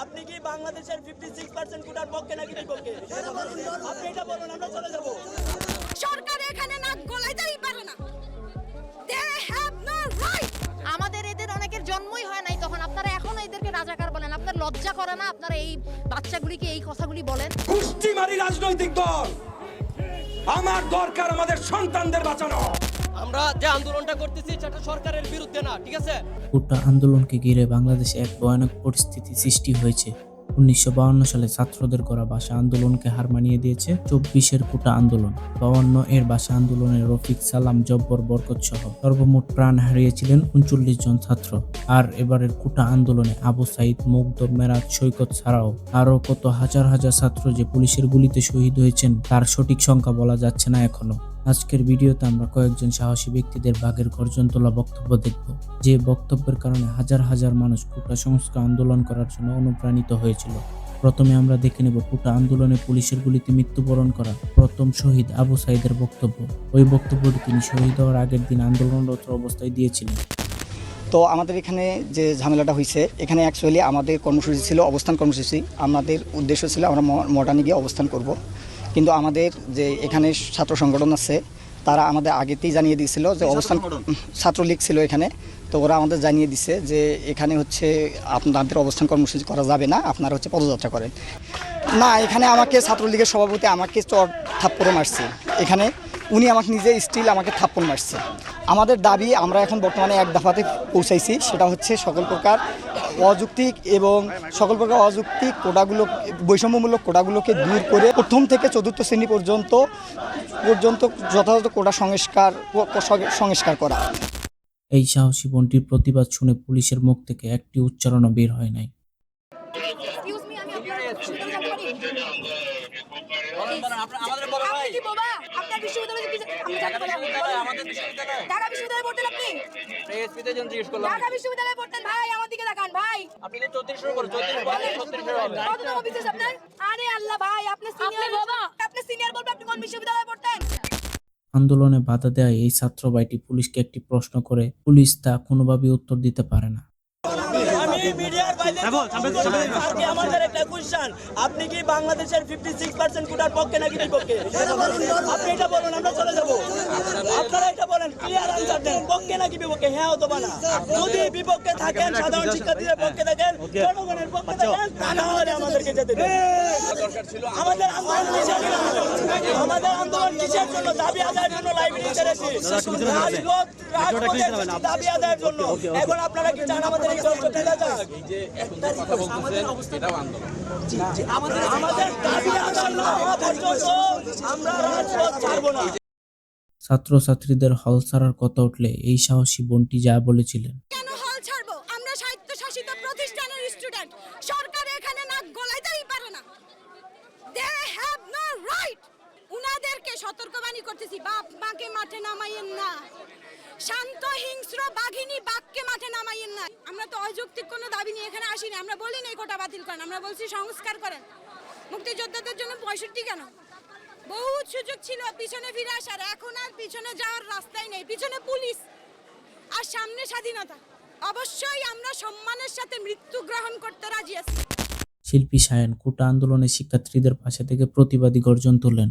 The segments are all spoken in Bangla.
আপনি কি বাংলাদেশের ফিফটি সিক্স পার্সেন্ট কোটার পক্ষে নাকি বিপক্ষে? আপনি এটা বলুন আমরা চলে যাব। সরকার এখানে নাক গলাইতেই পারে না। আমাদের এদের অনেকের জন্মই হয় নাই তখন। আপনারা এখন এদেরকে রাজাকার বলেন। আপনার লজ্জা করে না? আপনারা এই বাচ্চাগুলিকে এই কথাগুলি বলেন? কুষ্টিমারি রাজনৈতিক দল। আমার দরকার আমাদের সন্তানদের বাঁচানো। আমরা যে আন্দোলনটা করতেছি, সেটা সরকারের বিরুদ্ধে না, ঠিক আছে? কোটা আন্দোলনকে ঘিরে বাংলাদেশে এক ভয়ানক পরিস্থিতি সৃষ্টি হয়েছে। উনিশশো সালে ছাত্রদের করা ভাষা আন্দোলনকে হার মানিয়ে দিয়েছে চব্বিশের কোটা আন্দোলন। বাউন্ন এর ভাষা আন্দোলনে রফিক সালাম জব্বর বরকত সহ সর্বমোট প্রাণ হারিয়েছিলেন উনচল্লিশ জন ছাত্র। আর এবারের কোটা আন্দোলনে আবু সাইদ, মুগ্ধ, মেরাজ, সৈকত ছাড়াও আরও কত হাজার হাজার ছাত্র যে পুলিশের গুলিতে শহীদ হয়েছেন, তার সঠিক সংখ্যা বলা যাচ্ছে না এখনও। আজকের ভিডিওতে আমরা কয়েকজন সাহসী ব্যক্তিদের বাঘের গর্জন তোলা বক্তব্য দেখব, যে বক্তব্যের কারণে হাজার হাজার মানুষ কোটা সংস্কার আন্দোলন করার জন্য অনুপ্রাণিত হয়েছিল। প্রথমে আমরা দেখে নেব কোটা আন্দোলনে পুলিশের গুলিতে মৃত্যুবরণ করা প্রথম শহীদ আবু সাইদের বক্তব্য। ওই বক্তব্যটি তিনি শহীদ হওয়ার আগের দিন আন্দোলনরত অবস্থায় দিয়েছিলেন। তো আমাদের এখানে যে ঝামেলাটা হয়েছে, এখানে অ্যাকচুয়ালি আমাদের কর্মসূচি ছিল অবস্থান কর্মসূচি। আমাদের উদ্দেশ্য ছিল আমরা মডার্নে গিয়ে অবস্থান করব। কিন্তু আমাদের যে এখানে ছাত্র সংগঠন আছে তারা আমাদের আগেতেই জানিয়ে দিয়েছিল যে অবস্থান ছাত্রলীগ ছিল এখানে। তো ওরা আমাদের জানিয়ে দিছে যে এখানে হচ্ছে আপনাদের অবস্থান কর্মসূচি করা যাবে না আপনারা হচ্ছে পদযাত্রা করেন। না এখানে আমাকে ছাত্রলীগের সভাপতি আমাকে চর থাপ্পড় মারছে। এখানে উনি আমাকে নিজে স্টিল আমাকে থাপ্পন মারছে। আমাদের দাবি আমরা এখন বর্তমানে এক দফাতে পৌঁছাইছি সেটা হচ্ছে সকল প্রকার অযৌক্তিক এবং সকল প্রকার অযৌক্তিক কোটাগুলো বৈষম্যমূলক কোটাগুলোকে দূর করে প্রথম থেকে চতুর্থ শ্রেণি পর্যন্ত পর্যন্ত যথাযথ কোটা সংস্কার সংস্কার করা। এই সাহসী বোনটির প্রতিবাদ শুনে পুলিশের মুখ থেকে একটি উচ্চারণও বের হয় নাই এক্সকিউজ মি আমি আপনার বিশ্ববিদ্যালয়ে যেতে পারি আমাদের বড় আপনি ভাই কি বাবা আপনার বিশ্ববিদ্যালয়ে কি আমি জানি না। বিশ্ববিদ্যালয়, আমাদের বিশ্ববিদ্যালয়। ঢাকা বিশ্ববিদ্যালয়ে পড়তেন আপনি এসপিতে জন জিজ্ঞেস করলাম। ঢাকা বিশ্ববিদ্যালয়ে পড়তেন ভাই আমার দিকে তাকান ভাই। আপনি তো চৌত্রিশের উপর চৌত্রিশ বলেন। ছত্রিশের হবে। কততম বিশেষ আপনার? আরে আল্লাহ ভাই আপনি সিনিয়র বাবা। আপনি সিনিয়র বলবে আপনি কোন বিশ্ববিদ্যালয়ে পড়তেন? আন্দোলনে বাধা দেওয়া এই ছাত্র ভাইটি পুলিশকে একটি প্রশ্ন করে পুলিশ তা কোনোভাবেই উত্তর দিতে পারে না। মিডিয়ার আমাদের একটা কোশ্চেন আপনি কি বাংলাদেশের ফিফটি সিক্স পার্সেন্ট কোটার পক্ষে নাকি বিপক্ষে? আপনি এটা বলুন আমরা চলে যাব। আপনারা এটা বলেন ক্লিয়ার আনসার দেন পক্ষে নাকি বিপক্ষে? হ্যাঁ অথবা না? যদি বিপক্ষে থাকেন সাধারণ শিক্ষার্থীদের পক্ষে থাকেন জনগণের পক্ষে থাকেন তাহলে আমাদেরকে যেতে দিন। আমাদের আন্দোলন আমাদের আন্দোলন কিসের জন্য দাবি আদায়ের জন্য লাইব্রেরিতে এসেছি রাজপথ রাজপথে দাবি আদায়ের জন্য। এখন আপনারা কি চান আমাদের এই কষ্ট ফেলে যাক? জি, জি, আমাদের আমাদের দাবি আদায় না হওয়া পর্যন্ত আমরা রাজপথ ছাড়বো না। ছাত্রছাত্রীদের হল ছাড়ার কথা উঠলে এই সাহসী বোনটি যা বলেছিলেন। কেন হল ছাড়বো? আমরা স্বায়ত্তশাসিত প্রতিষ্ঠানের স্টুডেন্ট সরকার এখানে নাক গলাইতেই পারে না দে হ্যাভ নো রাইট উনাদেরকে সতর্কবাণী করতেছি, বাপ মাকে মাঠে নামাইয়েন না। শান্ত, হিংস্র, বাঘিনী বাঘকে মাঠে নামাইয়েন না। আমরা তো অযৌক্তিক কোনো দাবি নিয়ে এখানে আসিনি, আমরা বলি নাই কোটা বাতিল করেন, আমরা বলছি সংস্কার করেন। মুক্তিযোদ্ধাদের জন্য পঁয়ষট্টি কেন? বহু সুযোগ ছিল, পিছনে ফিরে আসার, এখন আর পিছনে যাওয়ার রাস্তাই নেই, পিছনে পুলিশ আর সামনে স্বাধীনতা। অবশ্যই আমরা সম্মানের সাথে মৃত্যু গ্রহণ করতে রাজি আছি। শিল্পী সায়ন, কোটা আন্দোলনে শিক্ষার্থীদের পাশে থেকে প্রতিবাদী গর্জন তোলেন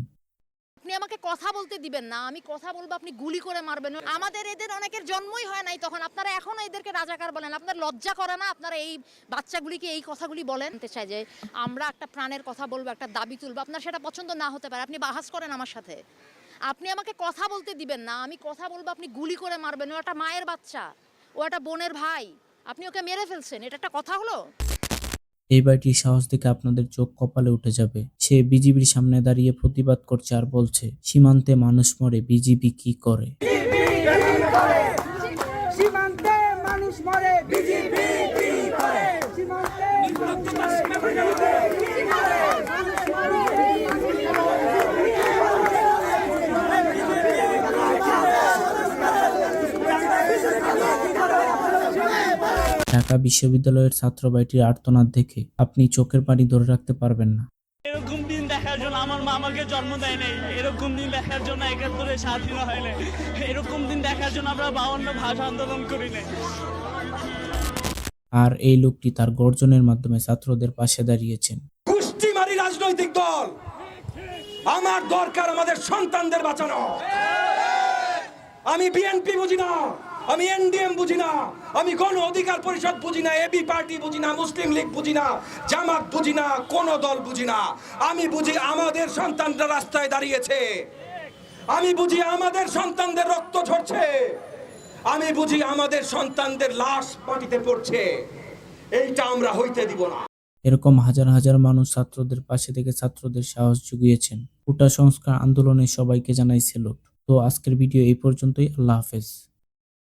কথা বলতে দিবেন না, আমি কথা বলব, আপনি গুলি করে মারবেন। আমাদের এদের অনেকের জন্মই হয় নাই তখন। আপনারা এখন এদেরকে রাজাকার বলেন। আপনার লজ্জা করে না আপনারা এই বাচ্চাগুলিকে এই কথাগুলি বলেন? চাই যে আমরা একটা প্রাণের কথা বলব, একটা দাবি তুলবো। আপনার সেটা পছন্দ না হতে পারে। আপনি বাহাস করেন আমার সাথে। আপনি আমাকে কথা বলতে দিবেন না। আমি কথা বলব, আপনি গুলি করে মারবেন। ও একটা মায়ের বাচ্চা। ও একটা বোনের ভাই। আপনি ওকে মেরে ফেলছেন। এটা একটা কথা হলো? এই বাড়িটির সাহস দেখে আপনাদের চোখ কপালে উঠে যাবে? সে বিজিবির সামনে দাঁড়িয়ে প্রতিবাদ করছে আর বলছে সীমান্তে মানুষ মরে বিজিবি কি করে? সীমান্তে মানুষ মরে বিজিবি কি ঢাকা বিশ্ববিদ্যালয়ের ছাত্র বাড়িটির আর্তনাদ দেখে আপনি চোখের পানি ধরে রাখতে পারবেন না। দেখার জন্য আমার মা আমাকে জন্ম দেয় নাই। এরকম দিন দেখার জন্য একাত্তরে স্বাধীন হয় নাই। এরকম দিন দেখার জন্য আমরা বাউন্ন ভাষা আন্দোলন করি নাই। আর এই লোকটি তার গর্জনের মাধ্যমে ছাত্রদের পাশে দাঁড়িয়েছেন। কুষ্টিমারি রাজনৈতিক দল আমার দরকার আমাদের সন্তানদের বাঁচানো। আমি বিএনপি বুঝি না। আমি এনডিএম বুঝি না, আমি গণ অধিকার পরিষদ বুঝি না, এবি পার্টি বুঝি না, মুসলিম লীগ বুঝি না, জামাত বুঝি না, কোন দল বুঝি না। আমি বুঝি আমাদের সন্তানরা রাস্তায় দাঁড়িয়েছে। আমি বুঝি আমাদের সন্তানদের রক্ত ঝরছে। আমি বুঝি আমাদের সন্তানদের লাশ মাটিতে পড়ছে। এইটা আমরা হইতে দিব না। এরকম হাজার হাজার মানুষ ছাত্রদের পাশে থেকে ছাত্রদের সাহস জুগিয়েছেন। কোটা সংস্কার আন্দোলনে সবাইকে জানাই সেলুট তো আজকের ভিডিও এই পর্যন্তই। আল্লাহ হাফেজ।